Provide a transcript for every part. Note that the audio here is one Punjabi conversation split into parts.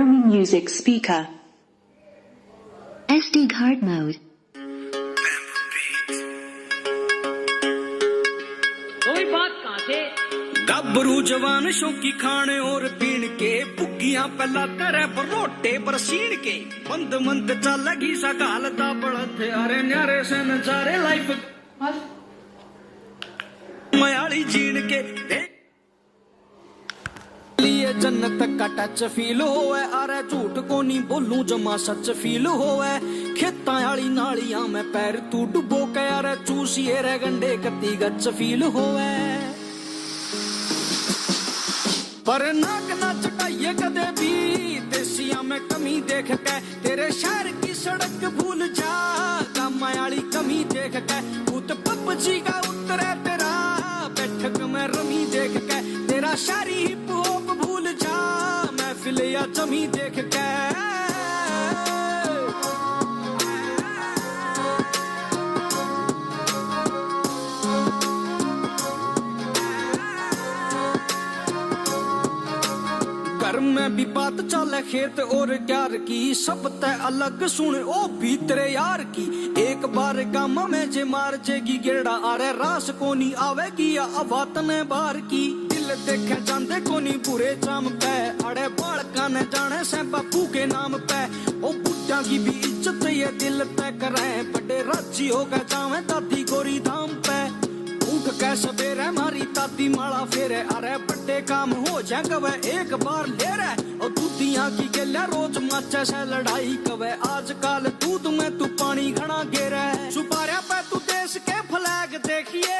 Sony Music Speaker. SD card mode. ਗੱਭਰੂ ਜਵਾਨ ਸ਼ੌਕੀ ਖਾਣੇ ਔਰ ਪੀਣ ਕੇ ਭੁੱਗੀਆਂ ਪਹਿਲਾਂ ਤਰੇ ਬਰੋਟੇ ਬਰਸੀਣ ਕੇ ਬੰਦ ਮੰਦ ਚੱਲ ਗਈ ਸਕਾਲ ਦਾ ਬਲਤ ਅਰੇ ਨਿਆਰੇ ਸੇ ਲਾਈਫ ਮਾਇਆਲੀ ਜੀਣ ਕੇ जन्नत का टच फील होवे अरे झूठ को नहीं बोलूं जमा सच फील होवे खेतां वाली नालियां में पैर तू डुबो के अरे चूसिए रे गंडे कत्ती गच फील होवे पर नाक ना चटाइए कदे भी देसिया में कमी देख के तेरे शहर की सड़क भूल जा कामा वाली कमी देख के भूत पपची का उतरे तेरा बैठक में रमी देख के तेरा शारी हिप हॉप भूल जा ਜਮੀ ਦੇਖ ਕੇ ਕਰ ਮੈਂ ਵੀ ਬਾਤ ਚੱਲ ਖੇਤ ਔਰ ਯਾਰ ਕੀ ਸਭ ਤੇ ਅਲੱਗ ਸੁਣ ਉਹ ਵੀ ਤੇਰੇ ਯਾਰ ਕੀ ਇੱਕ ਬਾਰ ਕੰਮ ਮੈਂ ਜੇ ਮਾਰ ਜੇਗੀ ਗੇੜਾ ਆਰੇ ਰਾਸ ਕੋਨੀ ਆਵੇਗੀ ਆ ਆਵਾਤਨੇ ਬਾਰ ਕੀ अवातने बार की दिल देखे जांदे को नहीं बुरे जाम पे अरे बालका ने जाने से बापू के नाम पे ओ बुढ़ा की भी इज्जत ये दिल तय करे बड़े राजी हो गए जावे दादी गोरी धाम पे उठ के सवेरे मारी ताती माला फेरे अरे बड़े काम हो जाए कवे एक बार ले रहे और दूधिया की गले रोज माचे से लड़ाई कवे आजकल दूध में तू पानी घना गेरे सुपारा पे तू देश के फ्लैग देखिए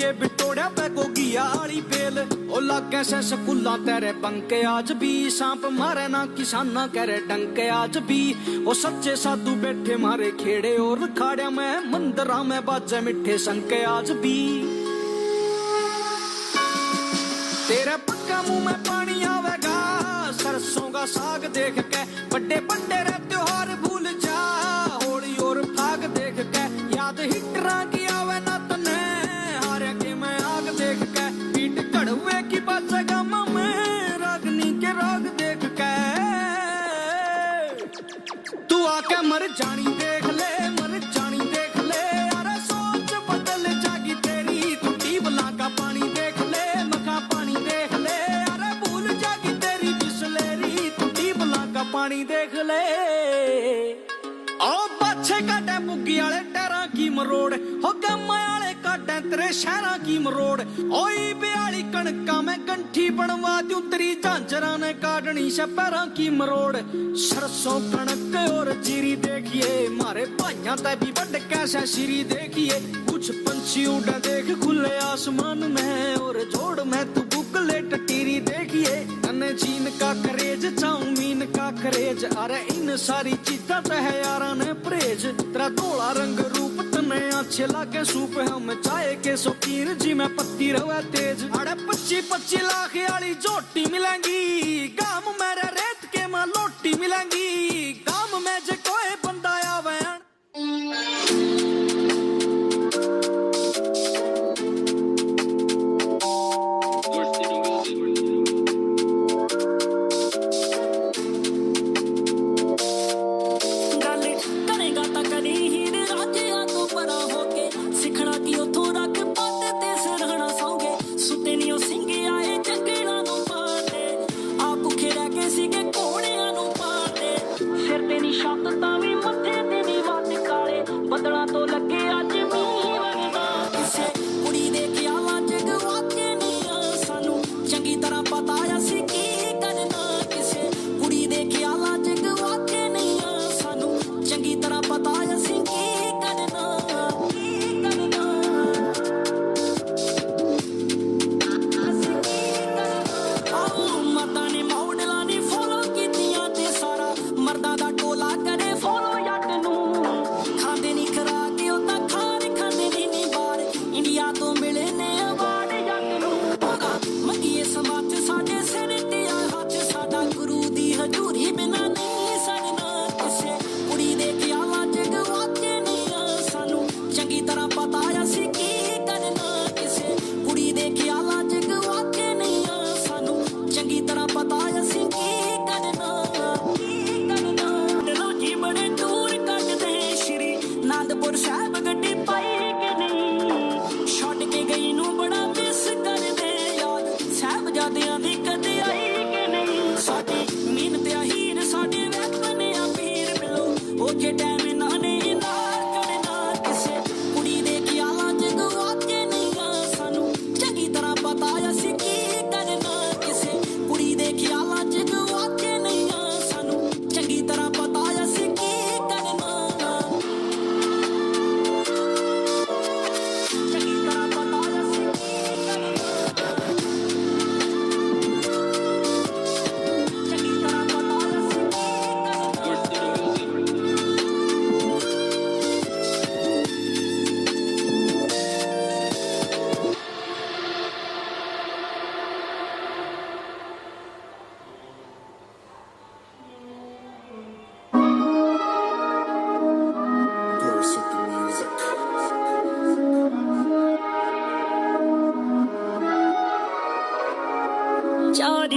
ਏ ਬਿਟੋੜਿਆ ਪੈ ਗੋਗੀਆ ਵਾਲੀ ਬੇਲ ਉਹ ਲਾਗੇ ਸੈ ਸਕੂਲਾਂ ਤੇਰੇ ਬੰਕੇ ਆਜ ਵੀ। ਸਾਂਪ ਮਾਰੇ ਨਾ ਕਿਸਾਨਾਂ ਕਰੇ ਡੰਕੇ ਆਜ ਵੀ। ਉਹ ਸੱਚੇ ਸਾਧੂ ਬੈਠੇ ਮਾਰੇ ਖੇੜੇ ਔਰ ਖਾੜਿਆ ਮੈਂ। ਮੰਦਰਾ ਮੈਂ ਬਾਜੇ ਮਿੱਠੇ ਸੰਕੇ ਆਜ ਵੀ। ਤੇਰਾ ਪੱਕਾ ਮੂੰਹ ਮੈਂ ਪਾਣੀ ਆਵੇਗਾ। ਸਰਸੋਂ ਦਾ ਸਾਗ ਦੇਖ ਕੇ ਵੱਡੇ ਵੱਡੇ ਰੱਬ ਪਾ ਕੇ ਮਰ ਜਾਣੀ ਦੇਖ ਲੈ, ਮਰ ਜਾਣੀ ਦੇਖ ਲੈ। ਅਰੇ ਸੋਚ ਬਦਲ ਜਾਗੀ ਤੇਰੀ। ਟੁੱਟੀ ਬਲਾਗਾ ਪਾਣੀ ਦੇਖ ਲੈ, ਮਖਾ ਪਾਣੀ ਦੇਖ ਲੈ। ਅਰੇ ਭੁੱਲ ਜਾਗੀ ਤੇਰੀ ਬਿਸਲੇਰੀ। ਟੁੱਟੀ ਬਲਾਗਾ ਪਾਣੀ ਦੇਖ ਲੈ। ਆਓ ਪਾਛੇ ਕਾਟੇ ਮੁੱਗੀ ਵਾਲੇ ਟੈਰਾਂ ਕੀ ਮਰੋੜ। ਵੇ ਸ਼ਹਿਰਾਂ ਕੀ ਮਰੋੜ? ਓਏ ਬਿਆਲੀ ਕਣਕਾਂ ਮੈਂ ਕੰਠੀ ਬਣਵਾ ਦਿਉ, ਤਰੀ ਝਾਂਜਰਾਂ ਨੇ ਕਾਢਣੀ ਸ਼ਪਰਾਂ ਕੀ ਮਰੋੜ? ਸਰਸੋਂ ਕਣਕ ਔਰ ਜੀਰੀ ਦੇਖੀਏ, ਮਾਰੇ ਭਾਈਆਂ ਤੇ ਵੀ ਵੱਡ ਕੈਸਾ ਸ਼ੀਰੀ ਦੇਖੀਏ। ਕੁਛ ਪੰਛੀ ਉਡਾ ਦੇਖ ਖੁੱਲੇ ਆਸਮਾਨ ਮੈਂ ਔਰ ਜੋੜ ਮੈਂ ਤੂੰ बुकले टटीरी देखिए तने चीन का करेज चाउमीन का करेज अरे इन सारी चीजा तो है यारा ने परहेज तेरा धोला रंग रूप तने अच्छे लागे सूप हम चाय के शौकीन जी में पत्ती रवे तेज अरे पच्ची पच्ची लाख वाली जोटी मिलेंगी गाम मेरे रेत के मां लोटी मिलेंगी गाम में जे कोई ਸ਼ਬਦ ਤਾਂ ਵੀ ਮੱਥੇ ਤੇ ਨਹੀਂ ਵੱਟ ਕਾਲੇ। ਬਦਲਾਂ ਤੋਂ ਲੱਗੇ ਅੱਜ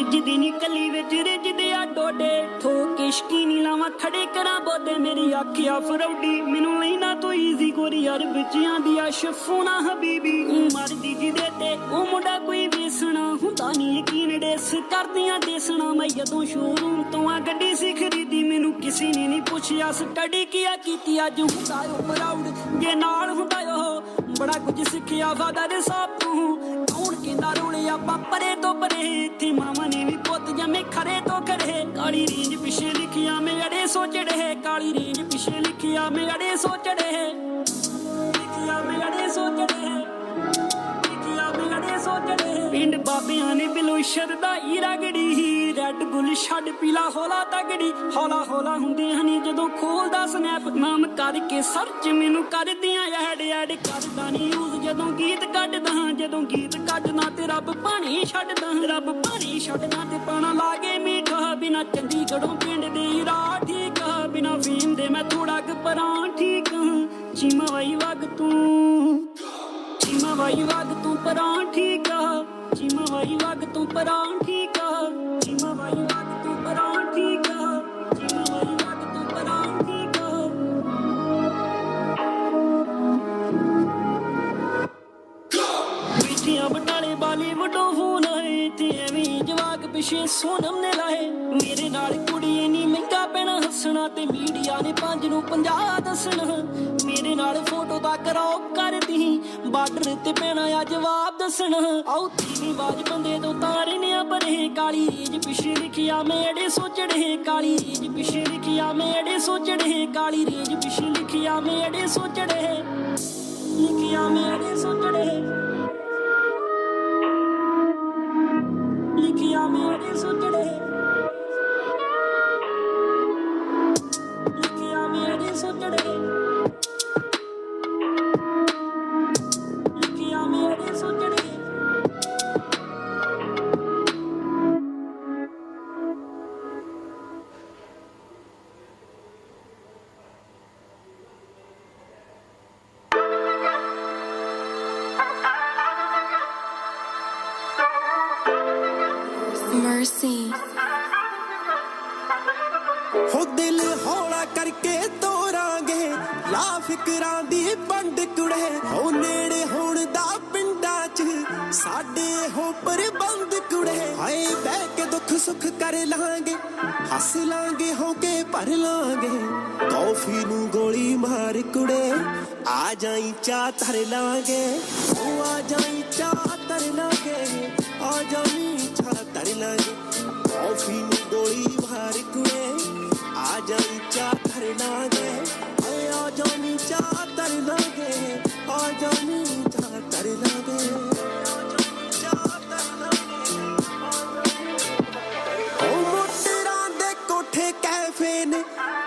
ਚਾਰ ਰਿੱਜਦੀ ਨਿਕਲੀ ਵਿੱਚ ਰਿੱਜਦੇ ਆ ਡੋਡੇ। ਠੋਕੇ ਸ਼ਕੀਨੀ ਲਾਵਾਂ, ਖੜੇ ਕਰਾਂ ਬੋਦੇ। ਮੇਰੀ ਆਖਿਆ ਫਰੌਡੀ, ਮੈਨੂੰ ਲੈਣਾ ਤੂੰ ਈਜ਼ੀ ਗੋਰੀ। ਯਾਰ ਵਿੱਚਿਆਂ ਦੀ ਆ ਸ਼ਫੂਨਾ ਹਬੀਬੀ। ਮਰਦੀ ਜਿਹਦੇ ਤੇ ਉਹ ਮੁੰਡਾ ਕੋਈ ਵੇਸਣਾ। ਹੁੰਦਾ ਨਹੀਂ ਯਕੀਨ ਡੇਸ, ਕਰਦੀਆਂ ਦੇਸਣਾ ਮੈਂ ਜਦੋਂ ਸ਼ੋਰੂਮ ਤੋਂ ਆ ਗੱਡੀ ਸੀ ਖਰੀਦੀ, ਮੈਨੂੰ ਕਿਸੇ ਨੇ ਨਹੀਂ ਪੁੱਛਿਆ ਸਟੱਡੀ ਕੀਆ ਕੀਤੀ। ਅੱਜ ਹੁੰਦਾ ਉਹ ਪ੍ਰਾਊਡ ਜੇ ਨਾਲ ਹੁੰਦਾ ਉਹ ਬੜਾ ਕੁਝ ਸਿੱਖਿਆ। ਵਾਦਾ ਦੇ ਸਾਥ ਤੂੰ ਕੌਣ ਕਹਿੰਦਾ ਆਪਾਂ ਪਰੇ ਤੋਂ ਪਰੇ ਇੱਥੇ ਮਾਮਾ ਨੇ ਵੀ ਪੁੱਤ ਜਮੇ ਖਰੇ ਤੋਂ ਕਰੇ ਕਾਲੀ ਰੇਂਜ ਪਿੱਛੇ ਲਿਖਿਆ ਮੈਂ ਅੜੇ ਸੋਚੜੇ ਕਾਲੀ ਰੇਂਜ ਪਿੱਛੇ ਲਿਖਿਆ ਮੈਂ ਅੜੇ ਸੋਚੜੇ ਲਿਖਿਆ ਮੈਂ ਅੜੇ ਸੋਚੜੇ ਲਿਖਿਆ ਪਿੰਡ ਬਾਬਿਆਂ ਨੇ ਬਿਲੋ ਸ਼ਰਦਾ ਈ ਰਗੜੀ ਰੈੱਡ ਬੁੱਲ ਛੱਡ ਪੀਲਾ ਹੋਲਾ ਤਗੜੀ ਹੌਲਾ ਹੌਲਾ ਹੁੰਦੇ ਹਨੀ ਜਦੋਂ ਖੋਲਦਾ ਸਨੈਪ ਨਾਮ ਕਰਕੇ ਸਰਚ ਮੈਨੂੰ ਕਰਦੀਆਂ ਐਡ ਐਡ ਕਰਦਾ ਨਹੀਂ ਯੂਜ਼ ਜਦੋਂ ਗੀਤ ਕੱਢਦਾ, ਜਦੋਂ ਗੀਤ ਕੱਢਣਾ ਤੇ ਰੱਬ ਪਾਣੀ ਛੱਡਦਾ। ਰੱਬ ਪਾਣੀ ਛੱਡਦਾ ਤੇ ਪਾਣਾ ਲਾਗੇ ਮੀਠਾ। ਬਿਨਾ ਚੰਡੀਗੜ੍ਹੋਂ ਪਿੰਡ ਦੇ ਰਾਹ ਠੀਕ ਆ। ਬਿਨਾ ਫੀਮ ਦੇ ਮੈਂ ਥੋੜਾ ਕੁ ਪਰਾਂ ਠੀਕ ਹਾਂ ਚੀਮਾ ਵਗ ਤੂੰ। ਵਾਈ ਵਗ ਤੂੰ ਪਰਾਂ ਠੀਕ ਆ। ਚੀਮਾ ਵਾਈ ਵਗ ਤੂੰ ਪਰਾਂ ਠੀਕ ਆ। ਚੀਮਾ ਵਾਈ ਵਗ ਤੂੰ ਪਰਾਂ ਠੀਕ ਆ। ਚੀਮਾ ਵਾਈ ਵਗ ਤੂੰ ਪਰਾਂ ਠੀਕ ਆ। ਬੀਠੀਆਂ ਬਟਾਲੇ ਬਾਲੀਵੁੱਡੋਂ ਫੋਨ ਆਏ ਤੇ ਐਵੇਂ ਜਵਾਕ ਪਿਛੇ ਸੋਨਮ ਨੇ ਲਾਏ। ਮੇਰੇ ਨਾਲ ਕੁੜੀ ਇੰਨੀ ਮਹਿੰਗਾ ਹੱਸਣਾ ਤੇ ਮੀਡੀਆ ਨੇ ਪੰਜ ਨੂੰ 50 ਦੱਸਣਾ। ਮੇਰੇ ਨਾਲ ਫੋਟੋ ਦਾ ਕਰਾਪ ਕਰਦੀ। ਬਾਰਡਰ ਤੇ ਪੈਣਾ ਆ ਜਵਾਬ ਦੱਸਣਾ। ਆਉ ਤੀਵੀਂ ਬਾਜ ਬੰਦੇ ਤੋਂ ਤਾਰੇ ਆ ਬਰੇ ਕਾਲੀ। ਰੀਜ ਪਿਛੇ ਲਿਖਿਆ ਮੈਂ ਅੜੇ ਸੋਚੜੇ ਕਾਲੀ। ਰੀਜ ਪਿਛੇ ਲਿਖਿਆ ਮੈਂ ਅੜੇ ਸੋਚੜੇ ਕਾਲੀ। ਰੀਜ ਪਿਛੇ ਲਿਖਿਆ ਮੈਂ ਅੜੇ ਸੋਚੜੇ ਲਿਖਿਆ ਮੈਂ ਸੋਚੜੇ Mercy. ਹੋ ਦਿਲ ਹੌਲਾ ਕਰਕੇ ਤੋਰਾਂਗੇ, ਲਾ ਫਿਕਰਾਂ ਦੀ ਪੰਡ ਕੁੜੇ। ਹੋ ਨੇੜੇ ਹੋਣ ਦਾ ਪਿੰਡਾਂ 'ਚ ਸਾਡੇ ਹੋ ਪ੍ਰਬੰਧ ਕੁੜੇ। ਹਾਏ, ਬਹਿ ਕੇ ਦੁੱਖ ਸੁੱਖ ਕਰ ਲਾਂਗੇ, ਹੱਸ ਲਾਂਗੇ, ਹੋ ਕੇ ਭਰ ਲਾਂਗੇ। ਕੌਫੀ ਨੂੰ ਗੋਲੀ ਮਾਰ ਕੁੜੇ, ਆ ਜਾਈ ਚਾ ਧਰ ਲਾਂਗੇ। ਉਹ ਆ ਜਾਈ ਚਾ ਚਾਹ ਧਰ ਲਾਂਗੇ ਓਏ ਆ ਜਾਈ ਚਾਹ ਧਰ ਲਾਂਗੇ ਆ ਜਾਈ ਚਾਹ ਧਰ ਲਾਂਗੇ ਕੋਠੇ ਕੈਫੇ ਨੇ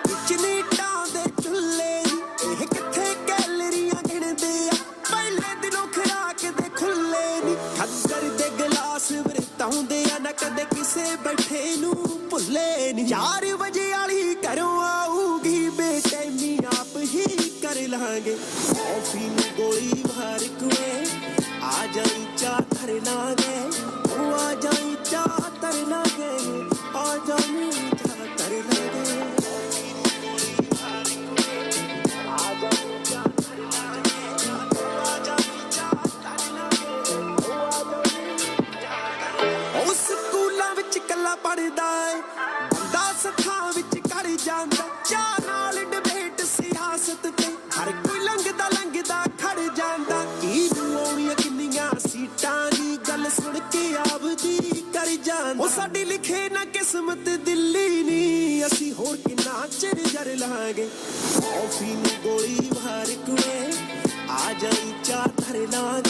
ਵਿੱਚ ਨੀਟਾਂ ਦੇ ਚੁੱਲ੍ਹੇ ਇਹ ਕਿੱਥੇ ਗੈਲਰੀਆਂ ਗਿਣਦੇ ਆ ਪਹਿਲੇ ਦਿਨੋਂ ਖਰਾਕ ਦੇ ਖੁੱਲੇ ਨੀ ਠੱਗਰ ਦੇ ਗਲਾਸ ਵਰਤਾਉਂਦੇ ਆ ਨਾ ਕਦੇ ਕਿਸੇ ਬੈਠੇ ਨੂੰ ਭੁੱਲੇ ਨੀ 4 ਵਜੇ ਵਾਲੀ ਲਾਂਗੇ। ਕੌਫੀ ਨੂੰ ਗੋਲੀ ਮਾਰ ਕੁਏ। ਆ ਜਾਈ ਚਾ ਧਰ ਲਾਂਗੇ। ਉਹ ਆ ਜਾਈ ਚਾ ਧਰ ਲਾਂਗੇ। ਆ ਜਾਈ ਆ ਜਾਈ ਚਾ ਸਕੂਲਾਂ ਵਿੱਚ ਕੱਲਾ ਪੜਦਾ ਉਹ ਸਾਡੀ ਲਿਖੇ ਨਾ ਕਿਸਮਤ ਦਿੱਲੀ ਨਹੀਂ। ਅਸੀਂ ਹੋਰ ਕਿੰਨਾ ਚਿਰ ਜਰ ਲਾਂਗੇ। ਕੌਫੀ ਨੂੰ ਗੋਲੀ ਮਾਰ ਕੁੜੇ, ਆ ਜਾਈ ਚਾਰ ਧਰ ਲਾਂਗੇ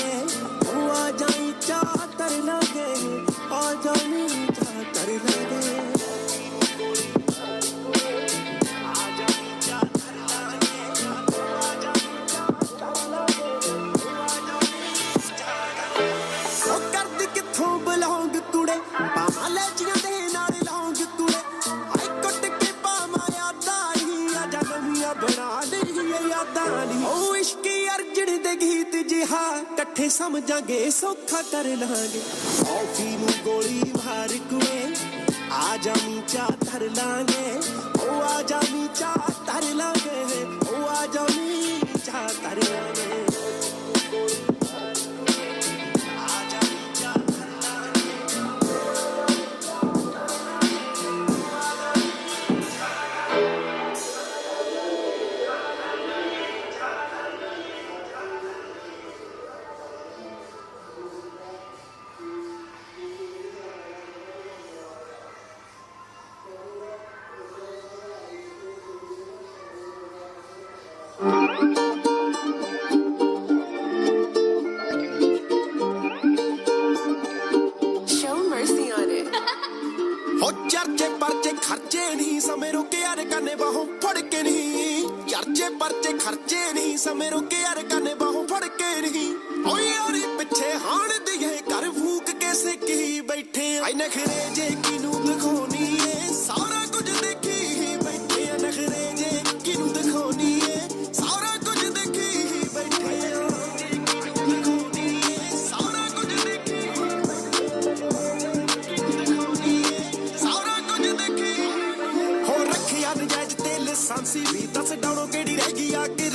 ਇਕੱਠੇ ਸੌਖਾ ਕਰ ਲਾਂਗੇ। ਕੌਫੀ ਨੂੰ ਗੋਲੀ ਮਾਰ ਕੁੜੇ ਆ ਜਾਮੀ ਚਾਹ ਧਰ ਲਾਂਗੇ। ਉਹ ਆ ਜਾਮੀ ਚਾਹ ਧਰ ਲਾਂਗੇ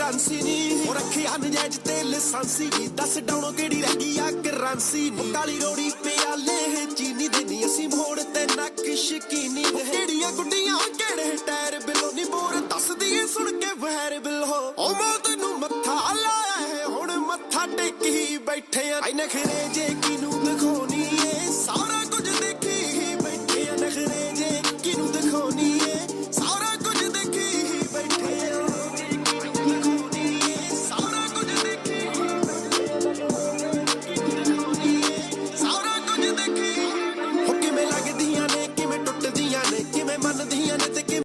ਗਈ ਆ ਕਿ ਰੱਖਿਆ ਨਜਾਇਜ਼ ਤੇ ਲਾਇਸੈਂਸੀ ਦੱਸ ਡਾਉਣੋ ਕਿਹੜੀ ਰਹਿ ਗਈ ਆ ਕਿ ਰਾਂਸੀ ਕਾਲੀ ਰੋੜੀ ਪਿਆਲੇ ਚੀਨੀ ਦੇ ਨੀ। ਅਸੀਂ ਮੋੜ ਤੇ ਨੱਕ ਸ਼ਕੀਨੀ ਕਿਹੜੀਆਂ ਗੁੱਡੀਆਂ, ਕਿਹੜੇ ਟਾਇਰ ਬਿੱਲੋ? ਨੀ ਬੋਰ ਦੱਸਦੀ ਏ, ਸੁਣ ਕੇ ਵਹਿਰ ਬਿੱਲ। ਉਹ ਮੌਤ ਨੂੰ ਮੱਥਾ ਲਾਇਆ ਹੈ। ਹੁਣ ਮੱਥਾ ਟੇਕੀ ਬੈਠੇ ਆ। ਐ ਨਖਰੇ ਜੇ ਕਿਨੂੰ